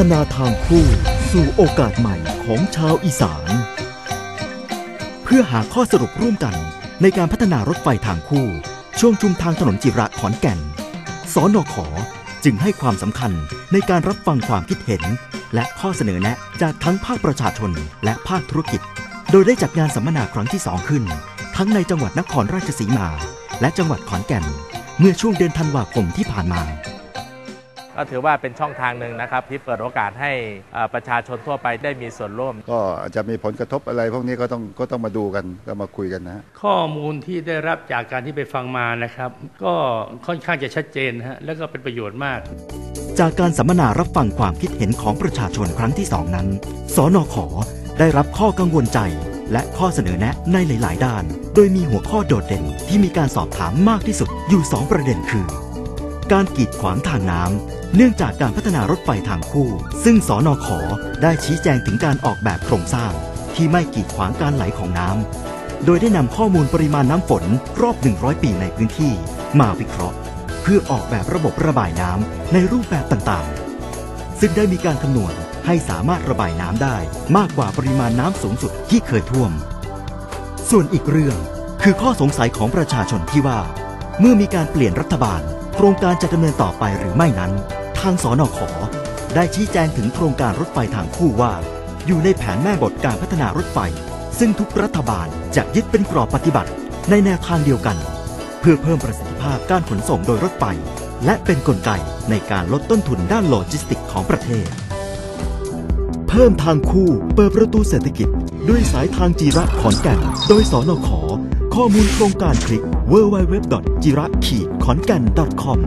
ฒนาทางคู่สู่โอกาสใหม่ของชาวอีสาน เพื่อหาข้อสรุปร่วมกันในการพัฒนารถไฟทางคู่ ช่วงชุมทางถนนจิระขอนแก่น สนขจึงให้ความสำคัญในการรับฟังความคิดเห็น และข้อเสนอแนะจากทั้งภาคประชาชนและภาคธุรกิจ โดยได้จัดงานสัมมนาครั้งที่2ขึ้น ทั้งในจังหวัดนครราชสีมา และจังหวัดขอนแก่น เมื่อช่วงเดือนธันวาคมที่ผ่านมา ก็ถือว่าเป็นช่องทางหนึ่งนะครับ ที่เปิดโอกาสให้เอ่อประชาชนทั่วไปได้มีส่วนร่วม ก็อาจจะมีผลกระทบอะไร พวกนี้ก็ต้องก็ต้องมาดูกันก็มาคุยกันนะฮะข้อมูลที่ได้รับจากการที่ไปฟังมานะครับ ก็ค่อนข้างจะชัดเจนนะฮะแล้วก็เป็นประโยชน์มาก จากการสัมมนารับฟังความคิดเห็นของประชาชนครั้งที่2นั้น สนขได้รับข้อกังวลใจและข้อเสนอแนะในหลาย ๆ ด้าน โดยมีหัวข้อโดดเด่นที่มีการสอบถามมากที่สุดอยู่ 2 ประเด็นคือ การกีดขวางทางน้ำ เนื่องจากการพัฒนารถไฟทางคู่ ซึ่งสนขได้ชี้แจงถึงการออกแบบโครงสร้าง ที่ไม่กีดขวางการไหลของน้ำ โดยได้นำข้อมูลปริมาณน้ำฝนรอบ 100 ปีในพื้นที่ มาวิเคราะห์ เพื่อออกแบบระบบระบายน้ำในรูปแบบต่างๆ ซึ่งได้มีการคำนวณให้สามารถระบายน้ำได้มากกว่าปริมาณน้ำสูงสุดที่เคยท่วม ส่วนอีกเรื่องคือข้อสงสัยของประชาชนที่ว่า เมื่อมีการเปลี่ยนรัฐบาลโครงการจะดำเนินต่อไปหรือไม่นั้นางสอนอขอ ได้ชี้แจงถึงโครงการรถไฟทางคู่ว่า อยู่ในแผนแม่บทการพัฒนารถไฟ ซึ่งทุกรัฐบาลจะยึดเป็นกรอบปฏิบัติในแนวทางเดียวกัน เพื่อเพิ่มประสิทธิภาพการขนส่งโดยรถไฟ และเป็นนกลไกในการลดต้นทุนด้านโลจิสติกของประเทศ เพิ่มทางคู่เปิดประตูเศรษฐกิจ ด้วยสายทางจีระขอนแก่น โดยสอนอขอ ข้อมูลโครงการคลิก w w w j i r a k h o n g a n c o m